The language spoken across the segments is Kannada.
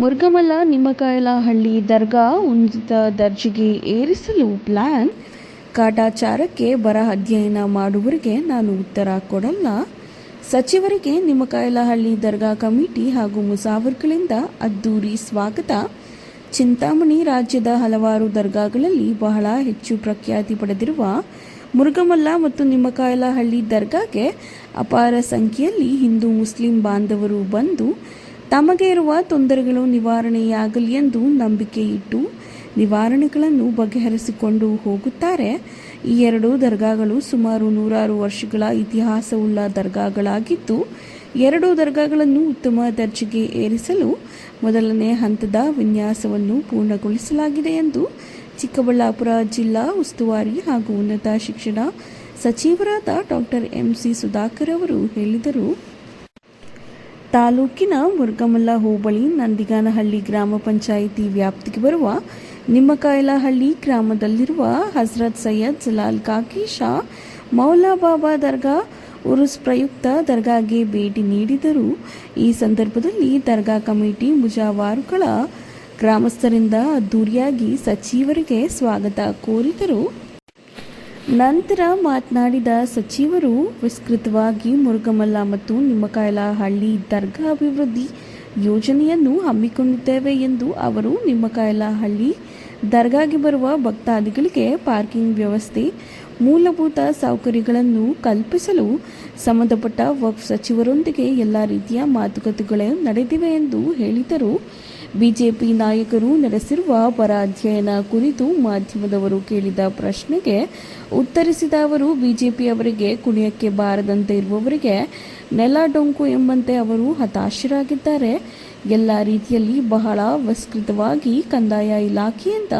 ಮುರುಗಮಲ್ಲ ನಿಮ್ಮಕಾಯಲಹಳ್ಳಿ ದರ್ಗಾ ಉನ್ನತ ದರ್ಜೆಗೆ ಏರಿಸಲು ಪ್ಲಾನ್ ಕಾಟಾಚಾರಕ್ಕೆ ಬರ ಅಧ್ಯಯನ ಮಾಡುವವರಿಗೆ ನಾನು ಉತ್ತರ ಕೊಡಲ್ಲ. ಸಚಿವರಿಗೆ ನಿಮ್ಮಕಾಯಲಹಳ್ಳಿ ದರ್ಗಾ ಕಮಿಟಿ ಹಾಗೂ ಮುಸಾವರ್ಗಳಿಂದ ಅದ್ದೂರಿ ಸ್ವಾಗತ. ಚಿಂತಾಮಣಿ ರಾಜ್ಯದ ಹಲವಾರು ದರ್ಗಾಗಳಲ್ಲಿ ಬಹಳ ಹೆಚ್ಚು ಪ್ರಖ್ಯಾತಿ ಪಡೆದಿರುವ ಮುರುಗಮಲ್ಲ ಮತ್ತು ನಿಮ್ಮಕಾಯಲಹಳ್ಳಿ ದರ್ಗಾಗೆ ಅಪಾರ ಸಂಖ್ಯೆಯಲ್ಲಿ ಹಿಂದೂ ಮುಸ್ಲಿಂ ಬಾಂಧವರು ಬಂದು ತಮಗೆ ಇರುವ ತೊಂದರೆಗಳು ನಿವಾರಣೆಯಾಗಲಿ ಎಂದು ನಂಬಿಕೆ ಇಟ್ಟು ನಿವಾರಣೆಗಳನ್ನು ಬಗೆಹರಿಸಿಕೊಂಡು ಹೋಗುತ್ತಾರೆ. ಈ ಎರಡು ದರ್ಗಾಗಳು ಸುಮಾರು ನೂರಾರು ವರ್ಷಗಳ ಇತಿಹಾಸವುಳ್ಳ ದರ್ಗಾಗಳಾಗಿದ್ದು, ಎರಡು ದರ್ಗಾಗಳನ್ನು ಉತ್ತಮ ದರ್ಜೆಗೆ ಏರಿಸಲು ಮೊದಲನೇ ಹಂತದ ವಿನ್ಯಾಸವನ್ನು ಪೂರ್ಣಗೊಳಿಸಲಾಗಿದೆ ಎಂದು ಚಿಕ್ಕಬಳ್ಳಾಪುರ ಜಿಲ್ಲಾ ಉಸ್ತುವಾರಿ ಹಾಗೂ ಉನ್ನತ ಶಿಕ್ಷಣ ಸಚಿವರಾದ ಡಾಕ್ಟರ್ ಎಂಸಿ ಸುಧಾಕರ್ ಅವರು ಹೇಳಿದರು. ತಾಲೂಕಿನ ಮುರುಗಮಲ್ಲ ಹೋಬಳಿ ನಂದಿಗಾನಹಳ್ಳಿ ಗ್ರಾಮ ಪಂಚಾಯಿತಿ ವ್ಯಾಪ್ತಿಗೆ ಬರುವ ನಿಮ್ಮಕಾಯಲಹಳ್ಳಿ ಗ್ರಾಮದಲ್ಲಿರುವ ಹಜರತ್ ಸೈಯದ್ ಜಲಾಲ್ ಕಾಕಿ ಶಾ ಮೌಲಾ ಬಾಬಾ ದರ್ಗಾ ಉರುಸ್ ಪ್ರಯುಕ್ತ ದರ್ಗಾಗೆ ಭೇಟಿ ನೀಡಿದರು. ಈ ಸಂದರ್ಭದಲ್ಲಿ ದರ್ಗಾ ಕಮಿಟಿ ಮುಜಾವಾರುಗಳ ಗ್ರಾಮಸ್ಥರಿಂದ ಅದ್ದೂರಿಯಾಗಿ ಸಚಿವರಿಗೆ ಸ್ವಾಗತ ಕೋರಿದರು. ನಂತರ ಮಾತನಾಡಿದ ಸಚಿವರು, ವಿಸ್ತೃತವಾಗಿ ಮುರುಗಮಲ್ಲ ಮತ್ತು ನಿಮ್ಮಕಾಯಲಹಳ್ಳಿ ದರ್ಗಾ ಅಭಿವೃದ್ಧಿ ಯೋಜನೆಯನ್ನು ಹಮ್ಮಿಕೊಂಡಿದ್ದೇವೆ ಎಂದು ಅವರು ನಿಮ್ಮಕಾಯಲಹಳ್ಳಿ ದರ್ಗಾಗೆ ಬರುವ ಭಕ್ತಾದಿಗಳಿಗೆ ಪಾರ್ಕಿಂಗ್ ವ್ಯವಸ್ಥೆ, ಮೂಲಭೂತ ಸೌಕರ್ಯಗಳನ್ನು ಕಲ್ಪಿಸಲು ಸಂಬಂಧಪಟ್ಟ ವಕ್ಫ್ ಸಚಿವರೊಂದಿಗೆ ಎಲ್ಲ ರೀತಿಯ ಮಾತುಕತೆಗಳು ನಡೆದಿವೆ ಎಂದು ಹೇಳಿದರು. ಬಿಜೆಪಿ ನಾಯಕರು ನಡೆಸಿರುವ ಬರ ಅಧ್ಯಯನ ಕುರಿತು ಮಾಧ್ಯಮದವರು ಕೇಳಿದ ಪ್ರಶ್ನೆಗೆ ಉತ್ತರಿಸಿದ ಅವರು, ಬಿಜೆಪಿ ಅವರಿಗೆ ಕುಣಿಯಕ್ಕೆ ಬಾರದಂತೆ ಇರುವವರಿಗೆ ನೆಲ ಡೊಂಕು ಎಂಬಂತೆ ಅವರು ಹತಾಶರಾಗಿದ್ದಾರೆ. ಎಲ್ಲ ರೀತಿಯಲ್ಲಿ ಬಹಳ ವಿಸ್ತೃತವಾಗಿ ಕಂದಾಯ ಇಲಾಖೆಯಿಂದ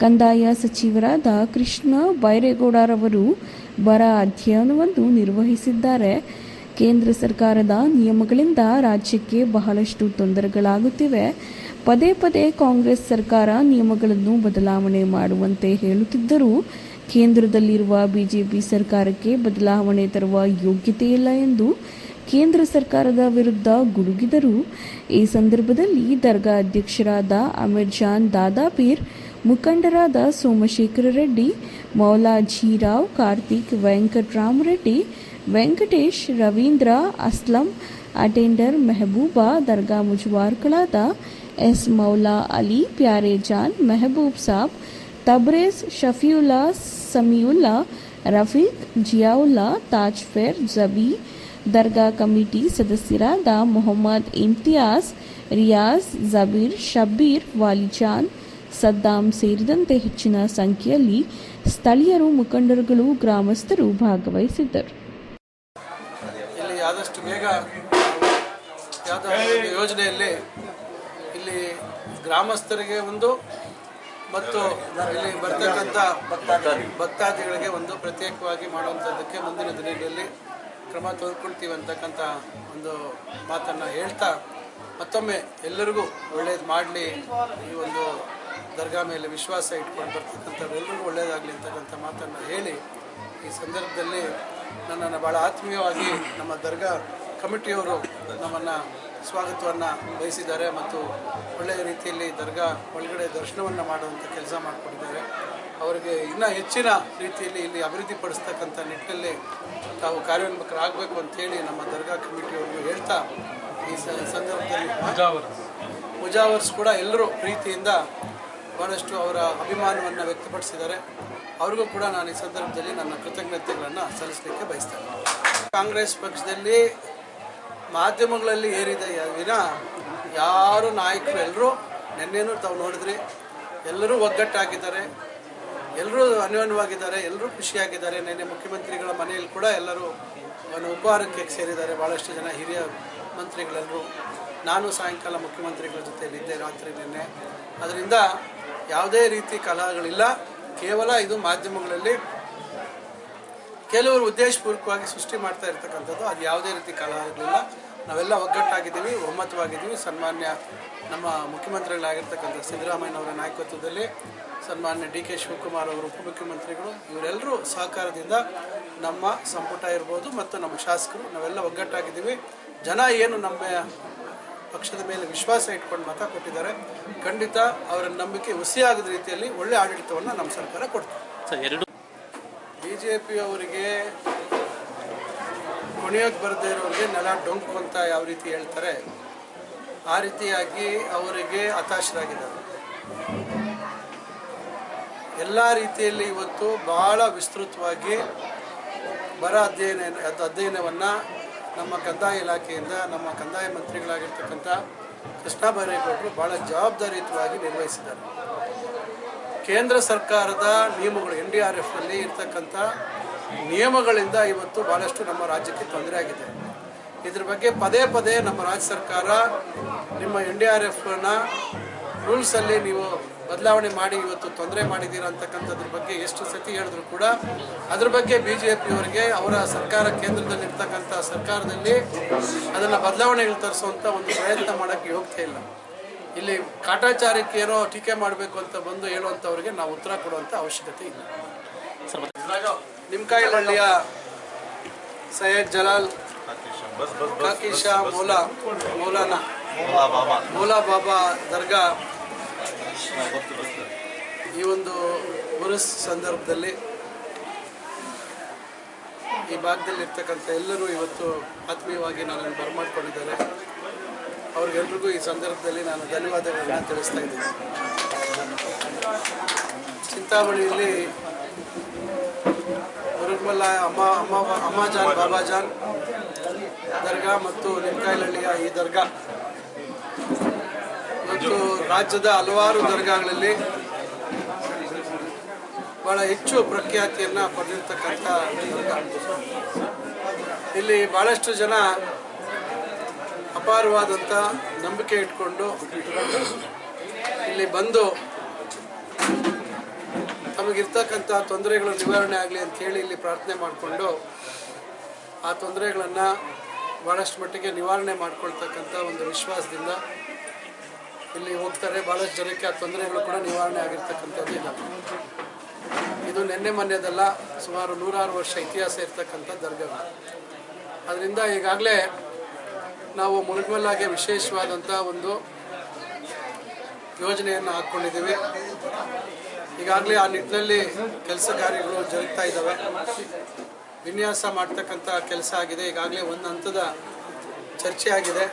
ಕಂದಾಯ ಸಚಿವರಾದ ಕೃಷ್ಣ ಬೈರೇಗೌಡರವರು ಬರ ಅಧ್ಯಯನವನ್ನು ನಿರ್ವಹಿಸಿದ್ದಾರೆ. ಕೇಂದ್ರ ಸರ್ಕಾರದ ನಿಯಮಗಳಿಂದ ರಾಜ್ಯಕ್ಕೆ ಬಹಳಷ್ಟು ತೊಂದರೆಗಳಾಗುತ್ತಿವೆ. ಪದೇ ಪದೇ ಕಾಂಗ್ರೆಸ್ ಸರ್ಕಾರ ನಿಯಮಗಳನ್ನು ಬದಲಾವಣೆ ಮಾಡುವಂತೆ ಹೇಳುತ್ತಿದ್ದರೂ ಕೇಂದ್ರದಲ್ಲಿರುವ ಬಿಜೆಪಿ ಸರ್ಕಾರಕ್ಕೆ ಬದಲಾವಣೆ ತರುವ ಯೋಗ್ಯತೆ ಇಲ್ಲ ಎಂದು ಕೇಂದ್ರ ಸರ್ಕಾರದ ವಿರುದ್ಧ ಗುಡುಗಿದರು. ಈ ಸಂದರ್ಭದಲ್ಲಿ ದರ್ಗಾ ಅಧ್ಯಕ್ಷರಾದ ಅಮೀರ್ ಜಾನ್ ದಾದಾಪೀರ್ ಮುಖಂಡರಾದ ಸೋಮಶೇಖರ ರೆಡ್ಡಿ ಮೌಲಾಜಿರಾವ್ ಕಾರ್ತಿಕ್ ಕಾರ್ತಿಕ್ ವೆಂಕಟರಾಮರೆಡ್ಡಿ ವೆಂಕಟೇಶ್ ರವೀಂದ್ರ ಅಸ್ಲಂ, ಅಟೆಂಡರ್ ಮೆಹಬೂಬಾ, ದರ್ಗಾ ಮುಜವಾರ್ಗಳಾದ ಎಸ್ ಮೌಲಾ ಅಲಿ, ಪ್ಯಾರೆ ಜಾನ್, ಮೆಹಬೂಬ್ ಸಾಬ್, ತಬ್ರೇಜ್ ಶಫಿಯುಲ್ಲಾ ಸಮಿಯುಲ್ಲಾ ರಫೀಕ್, ಜಿಯಾವುಲ್ಲಾ ತಾಜ್ ಫೇರ್ ಜಬಿ, ದರ್ಗಾ ಕಮಿಟಿ ಸದಸ್ಯರಾದ ಮೊಹಮ್ಮದ್ ಇಮ್ತಿಯಾಸ್ ರಿಯಾಜ್, ಜಬೀರ್, ಶಬ್ಬೀರ್, ವಾಲಿಜಾನ್, ಸದ್ದಾಂ ಸೇರಿದಂತೆ ಹೆಚ್ಚಿನ ಸಂಖ್ಯೆಯಲ್ಲಿ ಸ್ಥಳೀಯರು ಮುಖಂಡರುಗಳು, ಗ್ರಾಮಸ್ಥರು ಭಾಗವಹಿಸಿದ್ದರು. ಆದಷ್ಟು ಬೇಗ ಯೋಜನೆಯಲ್ಲಿ ಇಲ್ಲಿ ಗ್ರಾಮಸ್ಥರಿಗೆ ಒಂದು ಮತ್ತು ಇಲ್ಲಿ ಬರ್ತಕ್ಕಂಥ ಭಕ್ತಾದಿಗಳಿಗೆ ಒಂದು ಪ್ರತ್ಯೇಕವಾಗಿ ಮಾಡುವಂಥದ್ದಕ್ಕೆ ಮುಂದಿನ ದಿನಗಳಲ್ಲಿ ಕ್ರಮ ತೋರ್ಕೊಳ್ತೀವಿ ಅಂತಕ್ಕಂಥ ಒಂದು ಮಾತನ್ನು ಹೇಳ್ತಾ ಮತ್ತೊಮ್ಮೆ ಎಲ್ಲರಿಗೂ ಒಳ್ಳೇದು ಮಾಡಲಿ ಈ ಒಂದು ದರ್ಗಾ ಮೇಲೆ ವಿಶ್ವಾಸ ಇಟ್ಕೊಂಡು ಬರ್ತಕ್ಕಂಥವ್ರೆಲ್ಲರಿಗೂ ಒಳ್ಳೆಯದಾಗಲಿ ಅಂತಕ್ಕಂಥ ಮಾತನ್ನು ಹೇಳಿ ಈ ಸಂದರ್ಭದಲ್ಲಿ ನನ್ನನ್ನು ಭಾಳ ಆತ್ಮೀಯವಾಗಿ ನಮ್ಮ ದರ್ಗಾ ಕಮಿಟಿಯವರು ನಮ್ಮನ್ನು ಸ್ವಾಗತವನ್ನು ಬಯಸಿದ್ದಾರೆ ಮತ್ತು ಒಳ್ಳೆಯ ರೀತಿಯಲ್ಲಿ ದರ್ಗಾ ಒಳಗಡೆ ದರ್ಶನವನ್ನು ಮಾಡುವಂಥ ಕೆಲಸ ಮಾಡಿಕೊಟ್ಟಿದ್ದಾರೆ ಅವರಿಗೆ ಇನ್ನೂ ಹೆಚ್ಚಿನ ರೀತಿಯಲ್ಲಿ ಇಲ್ಲಿ ಅಭಿವೃದ್ಧಿಪಡಿಸ್ತಕ್ಕಂಥ ನಿಟ್ಟಿನಲ್ಲಿ ತಾವು ಕಾರ್ಯೋನ್ಮುಖರಾಗಬೇಕು ಅಂತೇಳಿ ನಮ್ಮ ದರ್ಗಾ ಕಮಿಟಿಯವರು ಹೇಳ್ತಾ ಈ ಸಂದರ್ಭದಲ್ಲಿ ಸಂದರ್ಭದಲ್ಲಿ ಮುಜಾವರ್ಸ್ ಕೂಡ ಎಲ್ಲರೂ ಪ್ರೀತಿಯಿಂದ ಬಹಳಷ್ಟು ಅವರ ಅಭಿಮಾನವನ್ನು ವ್ಯಕ್ತಪಡಿಸಿದ್ದಾರೆ. ಅವ್ರಿಗೂ ಕೂಡ ನಾನು ಈ ಸಂದರ್ಭದಲ್ಲಿ ನನ್ನ ಕೃತಜ್ಞತೆಗಳನ್ನು ಸಲ್ಲಿಸಲಿಕ್ಕೆ ಬಯಸ್ತೇನೆ. ಕಾಂಗ್ರೆಸ್ ಪಕ್ಷದಲ್ಲಿ ಮಾಧ್ಯಮಗಳಲ್ಲಿ ಏರಿದೆ ವಿನ ಯಾರು ನಾಯಕರು ಎಲ್ಲರೂ ನೆನ್ನೆನೂ ತಾವು ನೋಡಿದ್ರಿ. ಎಲ್ಲರೂ ಒಗ್ಗಟ್ಟಾಗಿದ್ದಾರೆ. ಎಲ್ಲರೂ ಅನ್ಯೋನ್ಯವಾಗಿದ್ದಾರೆ. ಎಲ್ಲರೂ ಖುಷಿಯಾಗಿದ್ದಾರೆ. ನಿನ್ನೆ ಮುಖ್ಯಮಂತ್ರಿಗಳ ಮನೆಯಲ್ಲಿ ಕೂಡ ಎಲ್ಲರೂ ಒಂದು ಉಪಹಾರಕ್ಕೆ ಸೇರಿದ್ದಾರೆ. ಭಾಳಷ್ಟು ಜನ ಹಿರಿಯ ಮಂತ್ರಿಗಳೆಲ್ಲರೂ. ನಾನು ಸಾಯಂಕಾಲ ಮುಖ್ಯಮಂತ್ರಿಗಳ ಜೊತೆಯಲ್ಲಿದ್ದೆ ರಾತ್ರಿ ನಿನ್ನೆ. ಅದರಿಂದ ಯಾವುದೇ ರೀತಿ ಕಲಹಗಳಿಲ್ಲ. ಕೇವಲ ಇದು ಮಾಧ್ಯಮಗಳಲ್ಲಿ ಕೆಲವರು ಉದ್ದೇಶಪೂರ್ವಕವಾಗಿ ಸೃಷ್ಟಿ ಮಾಡ್ತಾ ಇರ್ತಕ್ಕಂಥದ್ದು ಅದು ಯಾವುದೇ ರೀತಿ ಕಲಹಗಳಿಲ್ಲ ನಾವೆಲ್ಲ ಒಗ್ಗಟ್ಟಾಗಿದ್ದೀವಿ, ಒಮ್ಮತವಾಗಿದ್ದೀವಿ. ಸನ್ಮಾನ್ಯ ನಮ್ಮ ಮುಖ್ಯಮಂತ್ರಿಗಳಾಗಿರ್ತಕ್ಕಂಥ ಸಿದ್ದರಾಮಯ್ಯನವರ ನಾಯಕತ್ವದಲ್ಲಿ, ಸನ್ಮಾನ್ಯ ಡಿ ಕೆ ಶಿವಕುಮಾರ್ ಅವರು ಉಪಮುಖ್ಯಮಂತ್ರಿಗಳು, ಇವರೆಲ್ಲರೂ ಸಹಕಾರದಿಂದ ನಮ್ಮ ಸಂಪುಟ ಇರ್ಬೋದು ಮತ್ತು ನಮ್ಮ ಶಾಸಕರು, ನಾವೆಲ್ಲ ಒಗ್ಗಟ್ಟಾಗಿದ್ದೀವಿ. ಜನ ಏನು ನಮ್ಮ ಪಕ್ಷದ ಮೇಲೆ ವಿಶ್ವಾಸ ಇಟ್ಕೊಂಡು ಮತ ಕೊಟ್ಟಿದ್ದಾರೆ, ಖಂಡಿತ ಅವರ ನಂಬಿಕೆ ಹುಸಿಯಾಗದ ರೀತಿಯಲ್ಲಿ ಒಳ್ಳೆ ಆಡಳಿತವನ್ನು ನಮ್ಮ ಸರ್ಕಾರ ಕೊಡ್ತದೆ. ಸರ್, ಎರಡು ಬಿ ಜೆ ಅವರಿಗೆ ಕುಣಿಯೋಕೆ ಬರದೇ ಇರೋರಿಗೆ ನೆಲ ಡೊಂಕು ಅಂತ ಯಾವ ರೀತಿ ಹೇಳ್ತಾರೆ, ಆ ರೀತಿಯಾಗಿ ಅವರಿಗೆ ಹತಾಶರಾಗಿದ್ದಾರೆ. ಎಲ್ಲ ರೀತಿಯಲ್ಲಿ ಇವತ್ತು ಬಹಳ ವಿಸ್ತೃತವಾಗಿ ಬರ ಅಧ್ಯಯನ, ಅಧ್ಯಯನವನ್ನು ನಮ್ಮ ಕಂದಾಯ ಇಲಾಖೆಯಿಂದ, ನಮ್ಮ ಕಂದಾಯ ಮಂತ್ರಿಗಳಾಗಿರ್ತಕ್ಕಂಥ ಕೃಷ್ಣ ಬೈರೇಗೌಡರು ಭಾಳ ಜವಾಬ್ದಾರಿಯುತವಾಗಿ ನಿರ್ವಹಿಸಿದ್ದಾರೆ. ಕೇಂದ್ರ ಸರ್ಕಾರದ ನಿಯಮಗಳು, ಎನ್ ಡಿ ಆರ್ ಎಫ್ನಲ್ಲಿ ಇರ್ತಕ್ಕಂಥ ನಿಯಮಗಳಿಂದ ಇವತ್ತು ಭಾಳಷ್ಟು ನಮ್ಮ ರಾಜ್ಯಕ್ಕೆ ತೊಂದರೆ ಆಗಿದೆ. ಇದ್ರ ಬಗ್ಗೆ ಪದೇ ಪದೇ ನಮ್ಮ ರಾಜ್ಯ ಸರ್ಕಾರ ನಿಮ್ಮ ಎನ್ ಡಿ ಆರ್ ಎಫ್ನ ರೂಲ್ಸಲ್ಲಿ ನೀವು ಬದಲಾವಣೆ ಮಾಡಿ ಇವತ್ತು ತೊಂದರೆ ಮಾಡಿದ್ದೀರಾ ಅಂತಕ್ಕಂಥದ್ರ ಬಗ್ಗೆ ಎಷ್ಟು ಸತಿ ಹೇಳಿದ್ರು ಕೂಡ ಅದ್ರ ಬಗ್ಗೆ ಬಿ ಜೆ ಪಿಯವರಿಗೆ ಅವರ ಸರ್ಕಾರ ಕೇಂದ್ರದಲ್ಲಿ ಇರ್ತಕ್ಕಂಥ ಸರ್ಕಾರದಲ್ಲಿ ಅದನ್ನು ಬದಲಾವಣೆಗಳು ತರಿಸುವಂಥ ಒಂದು ಪ್ರಯತ್ನ ಮಾಡೋಕ್ಕೆ ಹೋಗ್ತಾ ಇಲ್ಲ. ಇಲ್ಲಿ ಕಾಟಾಚಾರಕ್ಕೆ ಏನೋ ಟೀಕೆ ಮಾಡಬೇಕು ಅಂತ ಬಂದು ಹೇಳುವಂಥವ್ರಿಗೆ ನಾವು ಉತ್ತರ ಕೊಡುವಂಥ ಅವಶ್ಯಕತೆ ಇಲ್ಲ. ಸರ್ ನಿಮ್ಕಾಯಿಲಹಳ್ಳಿಯ ಸೈಯದ್ ಜಲಾಲ್ ಕಾಕಿಶಾ ಮೌಲಾ ಮೌಲಾನಾ ಮೌಲಾ ಬಾಬಾ ದರ್ಗಾ ಈ ಒಂದು ಉರುಸ್ ಸಂದರ್ಭದಲ್ಲಿ ಈ ಭಾಗದಲ್ಲಿರ್ತಕ್ಕಂಥ ಎಲ್ಲರೂ ಇವತ್ತು ಆತ್ಮೀಯವಾಗಿ ನನ್ನನ್ನು ಬರಮಾಡ್ಕೊಂಡಿದ್ದಾರೆ. ಅವ್ರಿಗೆಲ್ರಿಗೂ ಈ ಸಂದರ್ಭದಲ್ಲಿ ನಾನು ಧನ್ಯವಾದಗಳನ್ನು ತಿಳಿಸ್ತಾ ಇದ್ದೀನಿ. ಚಿಂತಾಮಣಿಯಲ್ಲಿ ಮುರುಗಮಲ್ಲ ಅಮ್ಮ ಅಮ್ಮ ಅಮ್ಮಾಜಾನ್ ಬಾಬಾಜಾನ್ ದರ್ಗಾ ಮತ್ತು ಲಿಂಕಾಯಲಹಳ್ಳಿಯ ಈ ದರ್ಗಾ. ಮತ್ತು ರಾಜ್ಯದ ಹಲವಾರು ದರ್ಗಾಗಳಲ್ಲಿ ಬಹಳ ಹೆಚ್ಚು ಪ್ರಖ್ಯಾತಿಯನ್ನು ಪಡೆದಿರ್ತಕ್ಕಂಥ ಇಲ್ಲಿ ಬಹಳಷ್ಟು ಜನ ಅಪಾರವಾದಂಥ ನಂಬಿಕೆ ಇಟ್ಕೊಂಡು ಇಲ್ಲಿ ಬಂದು ತಮಗಿರ್ತಕ್ಕಂಥ ತೊಂದರೆಗಳು ನಿವಾರಣೆ ಆಗಲಿ ಅಂತ ಹೇಳಿ ಇಲ್ಲಿ ಪ್ರಾರ್ಥನೆ ಮಾಡಿಕೊಂಡು ಆ ತೊಂದರೆಗಳನ್ನು ಭಾಳಷ್ಟು ಮಟ್ಟಿಗೆ ನಿವಾರಣೆ ಮಾಡ್ಕೊಳ್ತಕ್ಕಂಥ ಒಂದು ವಿಶ್ವಾಸದಿಂದ ಇಲ್ಲಿ ಹೋಗ್ತಾರೆ. ಭಾಳಷ್ಟು ಜನಕ್ಕೆ ಆ ತೊಂದರೆಗಳು ಕೂಡ ನಿವಾರಣೆ ಆಗಿರ್ತಕ್ಕಂಥದ್ದು ಇಲ್ಲ ಇದು ನಿನ್ನೆ ಮೊನ್ನೆದಲ್ಲ ಸುಮಾರು ನೂರಾರು ವರ್ಷ ಇತಿಹಾಸ ಇರ್ತಕ್ಕಂಥ ದರ್ಗಗಳು. ಅದರಿಂದ ಈಗಾಗಲೇ ನಾವು ಮುರುಗಮಲ್ಲಾಗೆ ವಿಶೇಷವಾದಂಥ ಒಂದು ಯೋಜನೆಯನ್ನು ಹಾಕ್ಕೊಂಡಿದ್ದೀವಿ. ಈಗಾಗಲೇ ಆ ನಿಟ್ಟಿನಲ್ಲಿ ಕೆಲಸ ಕಾರ್ಯಗಳು ಜರುಗ್ತಾ ಇದ್ದಾವೆ. ವಿನ್ಯಾಸ ಮಾಡ್ತಕ್ಕಂಥ ಕೆಲಸ ಆಗಿದೆ. ಈಗಾಗಲೇ ಒಂದು ಹಂತದ ಚರ್ಚೆ ಆಗಿದೆ.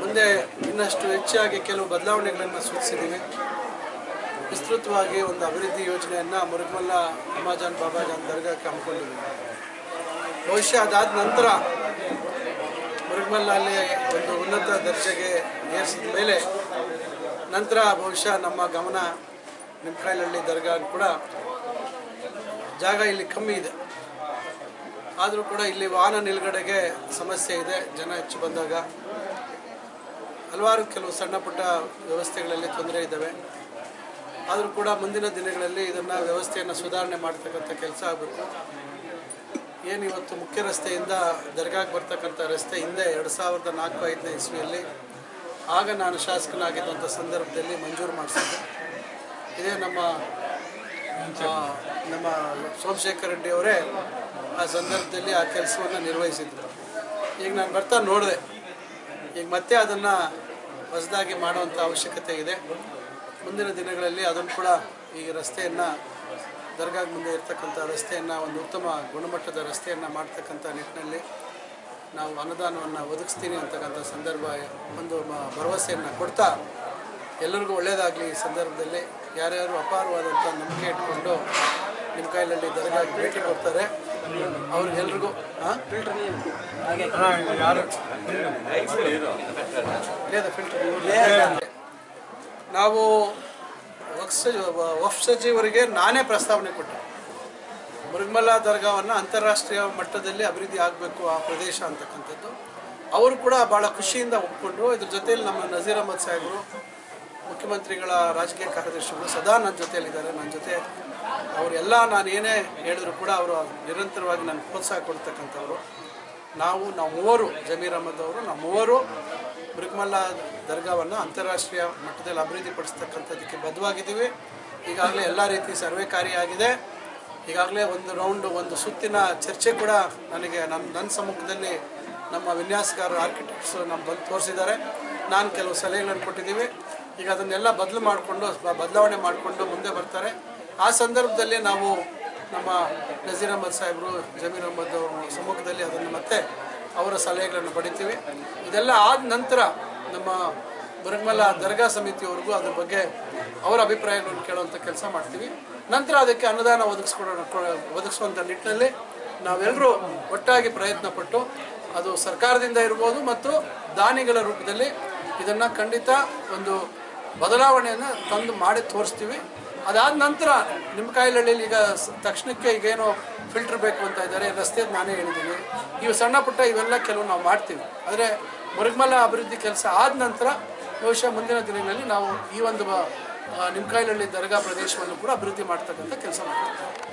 ಮುಂದೆ ಇನ್ನಷ್ಟು ಹೆಚ್ಚಾಗಿ ಕೆಲವು ಬದಲಾವಣೆಗಳನ್ನು ಸೂಚಿಸಿದ್ದೀವಿ. ವಿಸ್ತೃತವಾಗಿ ಒಂದು ಅಭಿವೃದ್ಧಿ ಯೋಜನೆಯನ್ನು ಮುರುಗಮಲ್ಲ ಅಮ್ಮಾಜಾನ್ ಬಾಬಾಜಾನ್ ದರ್ಗಾಕ್ಕೆ ಹಮ್ಮಿಕೊಂಡಿದ್ದೀವಿ. ಬಹುಶಃ ಅದಾದ ನಂತರ ಮುರುಗಮಲ್ಲಲ್ಲಿ ಒಂದು ಉನ್ನತ ದರ್ಜೆಗೆ ಏರಿಸಿದ ಮೇಲೆ ನಂತರ ಬಹುಶಃ ನಮ್ಮ ಗಮನ ನಿಮ್ಕಾಯಿಲಹಳ್ಳಿ ದರ್ಗಾ ಕೂಡ ಜಾಗ ಇಲ್ಲಿ ಕಮ್ಮಿ ಇದೆ. ಆದರೂ ಕೂಡ ಇಲ್ಲಿ ವಾಹನ ನಿಲುಗಡೆಗೆ ಸಮಸ್ಯೆ ಇದೆ. ಜನ ಹೆಚ್ಚು ಬಂದಾಗ ಹಲವಾರು ಕೆಲವು ಸಣ್ಣ ಪುಟ್ಟ ವ್ಯವಸ್ಥೆಗಳಲ್ಲಿ ತೊಂದರೆ ಇದ್ದಾವೆ. ಆದರೂ ಕೂಡ ಮುಂದಿನ ದಿನಗಳಲ್ಲಿ ಇದನ್ನು ವ್ಯವಸ್ಥೆಯನ್ನು ಸುಧಾರಣೆ ಮಾಡ್ತಕ್ಕಂಥ ಕೆಲಸ ಆಗಬೇಕು. ಏನು ಇವತ್ತು ಮುಖ್ಯ ರಸ್ತೆಯಿಂದ ದರ್ಗಾಗೆ ಬರ್ತಕ್ಕಂಥ ರಸ್ತೆ ಹಿಂದೆ ಎರಡು ಸಾವಿರದ ನಾಲ್ಕು ಐದನೇ ಇಸ್ವಿಯಲ್ಲಿ ಆಗ ನಾನು ಶಾಸಕನಾಗಿದ್ದಂಥ ಸಂದರ್ಭದಲ್ಲಿ ಮಂಜೂರು ಮಾಡಿಸಿದ್ದೆ. ಇದೇ ನಮ್ಮ ನಮ್ಮ ಸೋಮಶೇಖರ್ ರೆಡ್ಡಿ ಅವರೇ ಆ ಸಂದರ್ಭದಲ್ಲಿ ಆ ಕೆಲಸವನ್ನು ನಿರ್ವಹಿಸಿದ್ರು. ಈಗ ನಾನು ಬರ್ತಾ ನೋಡಿದೆ. ಈಗ ಮತ್ತೆ ಅದನ್ನು ಹೊಸದಾಗಿ ಮಾಡುವಂಥ ಅವಶ್ಯಕತೆ ಇದೆ. ಮುಂದಿನ ದಿನಗಳಲ್ಲಿ ಅದನ್ನು ಕೂಡ ಈ ರಸ್ತೆಯನ್ನು ದರ್ಗಾದ ಮುಂದೆ ಇರ್ತಕ್ಕಂಥ ರಸ್ತೆಯನ್ನು ಒಂದು ಉತ್ತಮ ಗುಣಮಟ್ಟದ ರಸ್ತೆಯನ್ನು ಮಾಡ್ತಕ್ಕಂಥ ನಿಟ್ಟಿನಲ್ಲಿ ನಾವು ಅನುದಾನವನ್ನು ಒದಗಿಸ್ತೀನಿ ಅಂತಕ್ಕಂಥ ಸಂದರ್ಭ ಒಂದು ಭರವಸೆಯನ್ನು ಕೊಡ್ತಾ ಎಲ್ಲರಿಗೂ ಒಳ್ಳೆಯದಾಗಲಿ ಈ ಸಂದರ್ಭದಲ್ಲಿ. ಯಾರ್ಯಾರು ಅಪಾರವಾದಂಥ ನಂಬಿಕೆ ಇಟ್ಕೊಂಡು ನಿಮ್ಮ ಕೈಲಲ್ಲಿ ದರ್ಗಾಗೆ ಭೇಟಿ ಕೊಡ್ತಾರೆ ಅವ್ರಿಗೆಲ್ರಿಗೂ ಫಿಲ್ಟರ್ ನಾವು ವಕ್ಸ ವಫ್ ಸಚಿವರಿಗೆ ನಾನೇ ಪ್ರಸ್ತಾವನೆ ಕೊಟ್ಟೆ. ಮೃಗ್ಮಲಾ ದರ್ಗಾವನ್ನು ಅಂತಾರಾಷ್ಟ್ರೀಯ ಮಟ್ಟದಲ್ಲಿ ಅಭಿವೃದ್ಧಿ ಆಗಬೇಕು ಆ ಪ್ರದೇಶ ಅಂತಕ್ಕಂಥದ್ದು. ಅವರು ಕೂಡ ಭಾಳ ಖುಷಿಯಿಂದ ಒಪ್ಪಿಕೊಂಡ್ರು ಇದ್ರ ಜೊತೆಯಲ್ಲಿ ನಮ್ಮ ನಜೀರ್ ಅಹಮದ್ ಸಾಹೇಬರು, ಮುಖ್ಯಮಂತ್ರಿಗಳ ರಾಜಕೀಯ ಕಾರ್ಯದರ್ಶಿಗಳು ಸದಾ ನನ್ನ ಜೊತೆಯಲ್ಲಿದ್ದಾರೆ. ನನ್ನ ಜೊತೆ ಅವರೆಲ್ಲ ನಾನು ಏನೇ ಹೇಳಿದ್ರು ಕೂಡ ಅವರು ನಿರಂತರವಾಗಿ ನನಗೆ ಪ್ರೋತ್ಸಾಹ ಕೊಡ್ತಕ್ಕಂಥವ್ರು. ನಾವು ನಾವು ಮೂವರು ಜಮೀರ್ ಅಹಮದ್ ಅವರು ನಾವು ಮೂವರು ಮೃಗಮಲ್ಲ ದರ್ಗಾವನ್ನು ಅಂತಾರಾಷ್ಟ್ರೀಯ ಮಟ್ಟದಲ್ಲಿ ಅಭಿವೃದ್ಧಿಪಡಿಸ್ತಕ್ಕಂಥದ್ದಕ್ಕೆ ಬದ್ಧವಾಗಿದ್ದೀವಿ. ಈಗಾಗಲೇ ಎಲ್ಲ ರೀತಿ ಸರ್ವೆ ಕಾರ್ಯ ಈಗಾಗಲೇ ಒಂದು ರೌಂಡ್, ಒಂದು ಸುತ್ತಿನ ಚರ್ಚೆ ಕೂಡ ನನಗೆ ನನ್ನ ನನ್ನ ಸಮ್ಮುಖದಲ್ಲಿ ನಮ್ಮ ವಿನ್ಯಾಸಗಾರರು ಆರ್ಕಿಟೆಕ್ಟ್ಸ್ ನಮ್ಮ ಬಂದು ತೋರಿಸಿದ್ದಾರೆ. ನಾನು ಕೆಲವು ಸಲಹೆಗಳನ್ನು ಕೊಟ್ಟಿದ್ದೀವಿ. ಈಗ ಅದನ್ನೆಲ್ಲ ಬದಲು ಮಾಡಿಕೊಂಡು ಬದಲಾವಣೆ ಮಾಡಿಕೊಂಡು ಮುಂದೆ ಬರ್ತಾರೆ. ಆ ಸಂದರ್ಭದಲ್ಲಿ ನಾವು ನಮ್ಮ ನಜೀರ್ ಅಹಮದ್ ಸಾಹೇಬರು, ಜಮೀರ್ ಅಹಮದ್ ಅವರ ಸಮ್ಮುಖದಲ್ಲಿ ಅದನ್ನು ಮತ್ತೆ ಅವರ ಸಲಹೆಗಳನ್ನು ಪಡಿತೀವಿ. ಇದೆಲ್ಲ ಆದ ನಂತರ ನಮ್ಮ ಬುರಗ್ಮಲ ದರ್ಗಾ ಸಮಿತಿಯವರೆಗೂ ಅದ್ರ ಬಗ್ಗೆ ಅವರ ಅಭಿಪ್ರಾಯಗಳನ್ನು ಕೇಳುವಂಥ ಕೆಲಸ ಮಾಡ್ತೀವಿ. ನಂತರ ಅದಕ್ಕೆ ಅನುದಾನ ಒದಗಿಸ್ಕೊಡೋ ಒದಗಿಸುವಂಥ ನಿಟ್ಟಿನಲ್ಲಿ ನಾವೆಲ್ಲರೂ ಒಟ್ಟಾಗಿ ಪ್ರಯತ್ನ ಪಟ್ಟು ಅದು ಸರ್ಕಾರದಿಂದ ಇರ್ಬೋದು ಮತ್ತು ದಾನಿಗಳ ರೂಪದಲ್ಲಿ ಇದನ್ನು ಖಂಡಿತ ಒಂದು ಬದಲಾವಣೆಯನ್ನು ತಂದು ಮಾಡಿ ತೋರಿಸ್ತೀವಿ. ಅದಾದ ನಂತರ ನಿಮ್ಮ ಕಾಯಿಲೆಯಲ್ಲಿ ಈಗ ತಕ್ಷಣಕ್ಕೆ ಈಗೇನೋ ಫಿಲ್ಟರ್ ಬೇಕು ಅಂತ ಇದ್ದಾರೆ ರಸ್ತೆ ನಾನೇ ಹೇಳಿದ್ದೀನಿ. ಇವು ಸಣ್ಣ ಪುಟ್ಟ ಇವೆಲ್ಲ ಕೆಲವು ನಾವು ಮಾಡ್ತೀವಿ. ಆದರೆ ಮುರುಗಮಲ ಅಭಿವೃದ್ಧಿ ಕೆಲಸ ಆದ ನಂತರ ಬಹುಶಃ ಮುಂದಿನ ದಿನಗಳಲ್ಲಿ ನಾವು ಈ ಒಂದು ನಿಮ್ಮ ಕಾಯಿಲಹಳ್ಳಿ ದರ್ಗಾ ಪ್ರದೇಶವನ್ನು ಕೂಡ ಅಭಿವೃದ್ಧಿ ಮಾಡ್ತಕ್ಕಂಥ ಕೆಲಸ ಮಾಡ್ತೀವಿ.